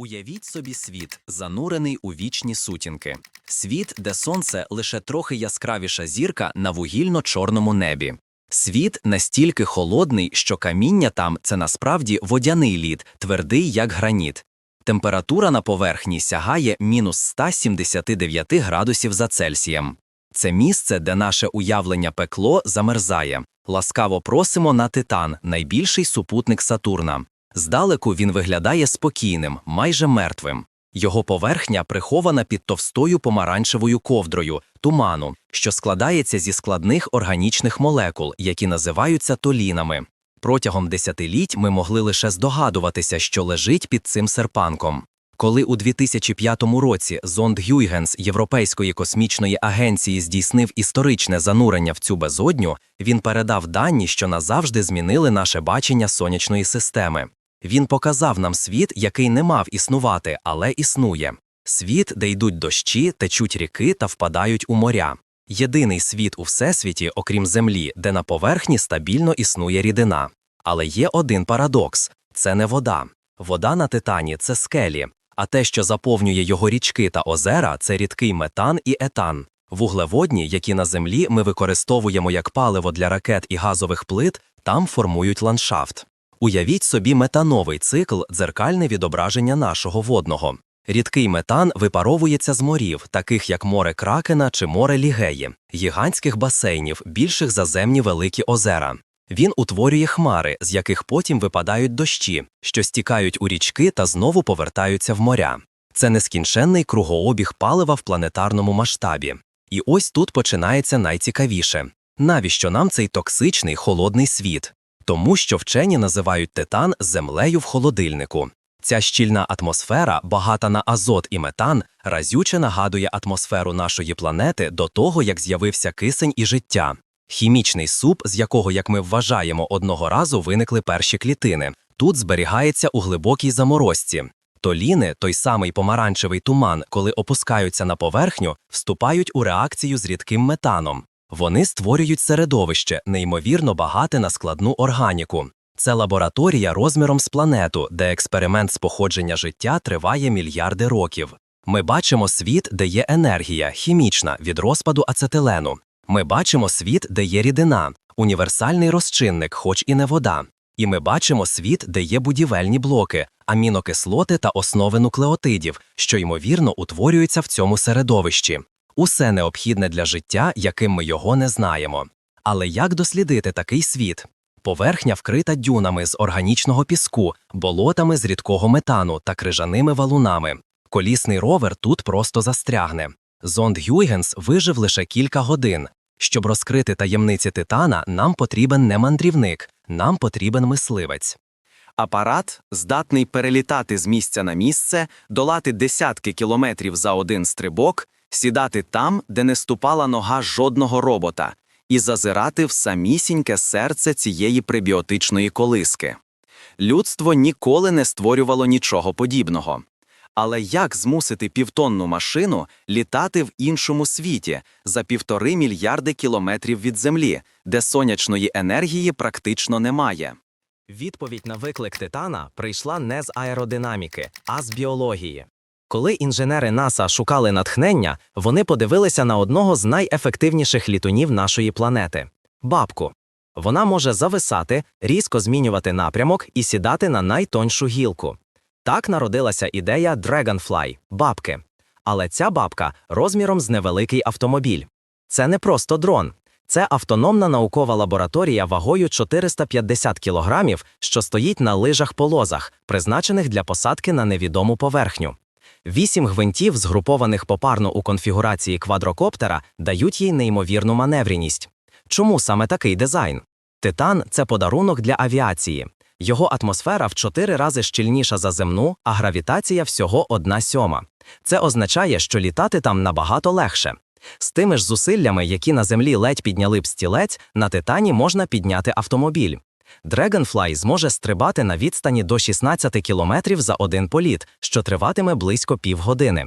Уявіть собі світ, занурений у вічні сутінки. Світ, де сонце лише трохи яскравіша зірка на вугільно-чорному небі. Світ настільки холодний, що каміння там це насправді водяний лід, твердий як граніт. Температура на поверхні сягає мінус 179 градусів за Цельсієм. Це місце, де наше уявлення пекло замерзає. Ласкаво просимо на Титан, найбільший супутник Сатурна. Здалеку він виглядає спокійним, майже мертвим. Його поверхня прихована під товстою помаранчевою ковдрою, туману, що складається зі складних органічних молекул, які називаються толінами. Протягом десятиліть ми могли лише здогадуватися, що лежить під цим серпанком. Коли у 2005 році зонд Гюйгенс Європейської космічної агенції здійснив історичне занурення в цю безодню, він передав дані, що назавжди змінили наше бачення сонячної системи. Він показав нам світ, який не мав існувати, але існує. Світ, де йдуть дощі, течуть ріки та впадають у моря. Єдиний світ у всесвіті, окрім Землі, де на поверхні стабільно існує рідина. Але є один парадокс це не вода. Вода на Титані це скелі, а те, що заповнює його річки та озера, це рідкий метан і етан. Вуглеводні, які на землі ми використовуємо як паливо для ракет і газових плит, там формують ландшафт. Уявіть собі метановий цикл, дзеркальне відображення нашого водного. Рідкий метан випаровується з морів, таких як море Кракена чи море Лігеї, гігантських басейнів, більших за земні великі озера. Він утворює хмари, з яких потім випадають дощі, що стікають у річки та знову повертаються в моря. Це нескінченний кругообіг палива в планетарному масштабі. І ось тут починається найцікавіше. Навіщо нам цей токсичний холодний світ? Тому що вчені називають титан землею в холодильнику. Ця щільна атмосфера, багата на азот і метан, разюче нагадує атмосферу нашої планети до того, як з'явився кисень і життя. Хімічний суп, з якого, як ми вважаємо, одного разу виникли перші клітини, тут зберігається у глибокій заморозці. Толіни, той самий помаранчевий туман, коли опускаються на поверхню, вступають у реакцію з рідким метаном. Вони створюють середовище, неймовірно багате на складну органіку. Це лабораторія розміром з планету, де експеримент з походження життя триває мільярди років. Ми бачимо світ, де є енергія, хімічна від розпаду ацетилену. Ми бачимо світ, де є рідина, універсальний розчинник, хоч і не вода. І ми бачимо світ, де є будівельні блоки, амінокислоти та основи нуклеотидів, що ймовірно утворюються в цьому середовищі. Усе необхідне для життя, яким ми його не знаємо. Але як дослідити такий світ? Поверхня вкрита дюнами з органічного піску, болотами з рідкого метану та крижаними валунами. Колісний ровер тут просто застрягне. Зонд Гюйгенс вижив лише кілька годин. Щоб розкрити таємниці титана, нам потрібен не мандрівник, нам потрібен мисливець. Апарат здатний перелітати з місця на місце, долати десятки кілометрів за один стрибок, сідати там, де не ступала нога жодного робота, і зазирати в самісіньке серце цієї пребіотичної колиски. Людство ніколи не створювало нічого подібного. Але як змусити півтонну машину літати в іншому світі за півтори мільярди кілометрів від Землі, де сонячної енергії практично немає? Відповідь на виклик Титана прийшла не з аеродинаміки, а з біології. Коли інженери НАСА шукали натхнення, вони подивилися на одного з найефективніших літунів нашої планети бабку. Вона може зависати, різко змінювати напрямок і сідати на найтоншу гілку. Так народилася ідея Dragonfly – бабки. Але ця бабка розміром з невеликий автомобіль. Це не просто дрон. Це автономна наукова лабораторія вагою 450 кілограмів, що стоїть на лижах полозах, призначених для посадки на невідому поверхню. Вісім гвинтів, згрупованих попарно у конфігурації квадрокоптера, дають їй неймовірну маневреність. Чому саме такий дизайн? Титан це подарунок для авіації. Його атмосфера в чотири рази щільніша за земну, а гравітація всього одна сьома. Це означає, що літати там набагато легше. З тими ж зусиллями, які на землі ледь підняли б стілець, на титані можна підняти автомобіль. Dragonfly зможе стрибати на відстані до 16 кілометрів за один політ, що триватиме близько півгодини.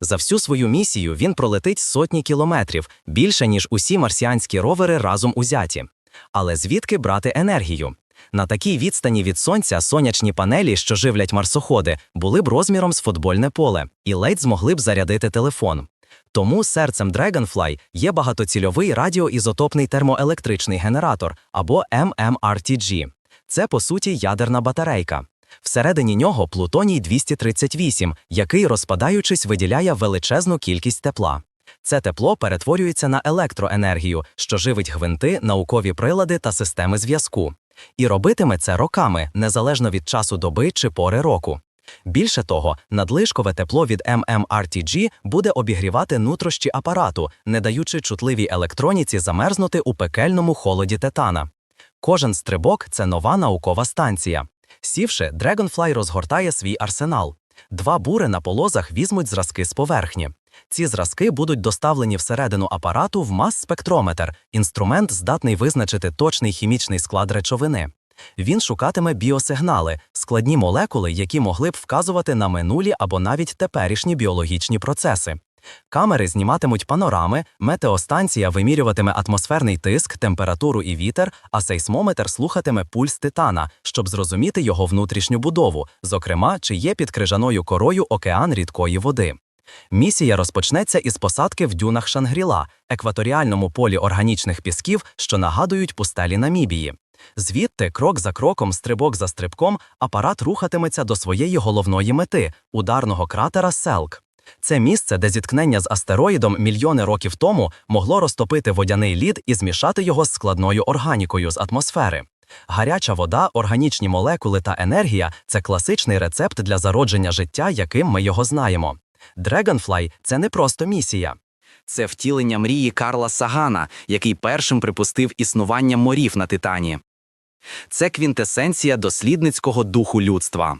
За всю свою місію він пролетить сотні кілометрів, більше ніж усі марсіанські ровери разом узяті. Але звідки брати енергію? На такій відстані від сонця сонячні панелі, що живлять марсоходи, були б розміром з футбольне поле і ледь змогли б зарядити телефон. Тому серцем Dragonfly є багатоцільовий радіоізотопний термоелектричний генератор або MMRTG. Це по суті ядерна батарейка. Всередині нього плутоній 238, який, розпадаючись, виділяє величезну кількість тепла. Це тепло перетворюється на електроенергію, що живить гвинти, наукові прилади та системи зв'язку. І робитиме це роками, незалежно від часу доби чи пори року. Більше того, надлишкове тепло від MMRTG буде обігрівати нутрощі апарату, не даючи чутливій електроніці замерзнути у пекельному холоді титана. Кожен стрибок це нова наукова станція. Сівши, Dragonfly розгортає свій арсенал. Два бури на полозах візьмуть зразки з поверхні. Ці зразки будуть доставлені всередину апарату в мас-спектрометр, інструмент здатний визначити точний хімічний склад речовини. Він шукатиме біосигнали, складні молекули, які могли б вказувати на минулі або навіть теперішні біологічні процеси. Камери зніматимуть панорами, метеостанція вимірюватиме атмосферний тиск, температуру і вітер, а сейсмометр слухатиме пульс титана, щоб зрозуміти його внутрішню будову, зокрема, чи є під крижаною корою океан рідкої води. Місія розпочнеться із посадки в дюнах Шангріла, екваторіальному полі органічних пісків, що нагадують пустелі Намібії. Звідти, крок за кроком, стрибок за стрибком, апарат рухатиметься до своєї головної мети ударного кратера Селк. Це місце, де зіткнення з астероїдом мільйони років тому могло розтопити водяний лід і змішати його з складною органікою з атмосфери. Гаряча вода, органічні молекули та енергія це класичний рецепт для зародження життя, яким ми його знаємо. Dragonfly – це не просто місія. Це втілення мрії Карла Сагана, який першим припустив існування морів на Титані. Це квінтесенція дослідницького духу людства.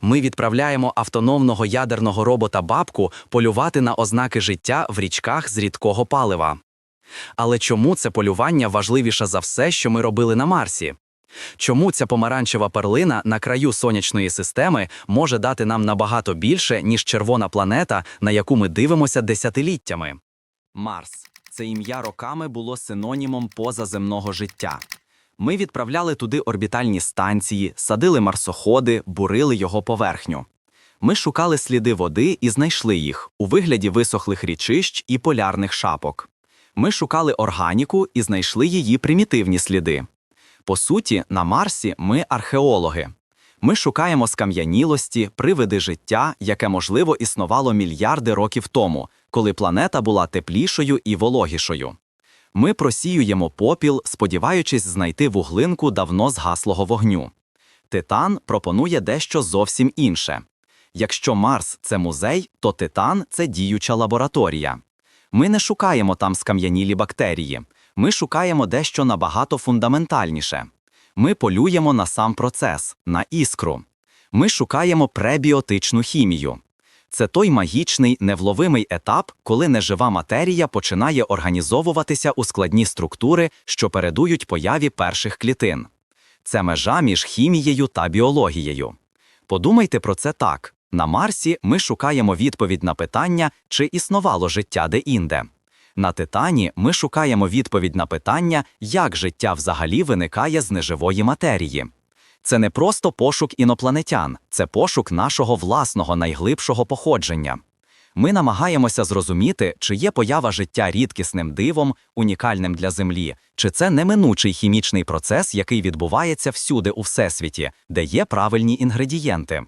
Ми відправляємо автономного ядерного робота бабку полювати на ознаки життя в річках з рідкого палива. Але чому це полювання важливіше за все, що ми робили на Марсі? Чому ця помаранчева перлина на краю сонячної системи може дати нам набагато більше, ніж червона планета, на яку ми дивимося десятиліттями? Марс це ім'я роками було синонімом позаземного життя. Ми відправляли туди орбітальні станції, садили марсоходи, бурили його поверхню. Ми шукали сліди води і знайшли їх у вигляді висохлих річищ і полярних шапок. Ми шукали органіку і знайшли її примітивні сліди. По суті, на Марсі ми археологи. Ми шукаємо скам'янілості, привиди життя, яке, можливо, існувало мільярди років тому, коли планета була теплішою і вологішою. Ми просіюємо попіл, сподіваючись знайти вуглинку давно згаслого вогню. Титан пропонує дещо зовсім інше. Якщо Марс це музей, то Титан це діюча лабораторія. Ми не шукаємо там скам'янілі бактерії, ми шукаємо дещо набагато фундаментальніше. Ми полюємо на сам процес, на іскру. Ми шукаємо пребіотичну хімію. Це той магічний, невловимий етап, коли нежива матерія починає організовуватися у складні структури, що передують появі перших клітин. Це межа між хімією та біологією. Подумайте про це так: на Марсі ми шукаємо відповідь на питання, чи існувало життя де-інде. На Титані ми шукаємо відповідь на питання, як життя взагалі виникає з неживої матерії. Це не просто пошук інопланетян, це пошук нашого власного найглибшого походження. Ми намагаємося зрозуміти, чи є поява життя рідкісним дивом, унікальним для Землі, чи це неминучий хімічний процес, який відбувається всюди у всесвіті, де є правильні інгредієнти.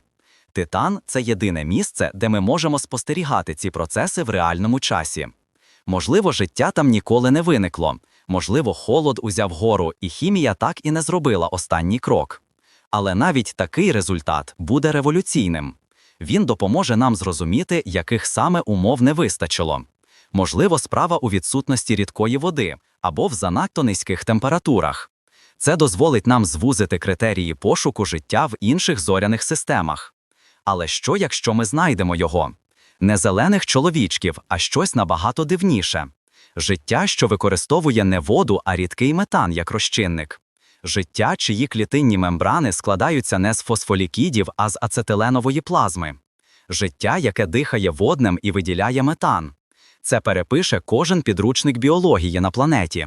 Титан це єдине місце, де ми можемо спостерігати ці процеси в реальному часі. Можливо, життя там ніколи не виникло, можливо, холод узяв гору, і хімія так і не зробила останній крок. Але навіть такий результат буде революційним. Він допоможе нам зрозуміти, яких саме умов не вистачило. Можливо, справа у відсутності рідкої води або в занадто низьких температурах. Це дозволить нам звузити критерії пошуку життя в інших зоряних системах. Але що, якщо ми знайдемо його? Не зелених чоловічків, а щось набагато дивніше життя, що використовує не воду, а рідкий метан як розчинник. Життя, чиї клітинні мембрани складаються не з фосфолікідів, а з ацетиленової плазми. Життя, яке дихає водним і виділяє метан. Це перепише кожен підручник біології на планеті.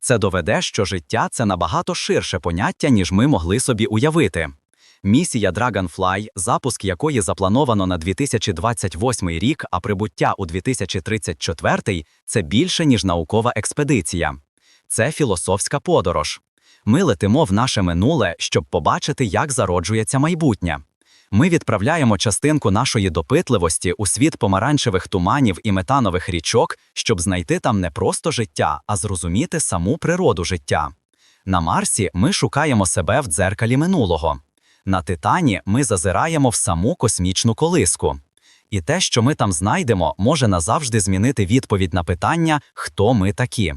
Це доведе, що життя це набагато ширше поняття, ніж ми могли собі уявити. Місія Dragonfly, запуск якої заплановано на 2028 рік, а прибуття у 2034 – це більше, ніж наукова експедиція. Це філософська подорож. Ми летимо в наше минуле, щоб побачити, як зароджується майбутнє. Ми відправляємо частинку нашої допитливості у світ помаранчевих туманів і метанових річок, щоб знайти там не просто життя, а зрозуміти саму природу життя. На Марсі ми шукаємо себе в дзеркалі минулого. На Титані ми зазираємо в саму космічну колиску. І те, що ми там знайдемо, може назавжди змінити відповідь на питання, хто ми такі.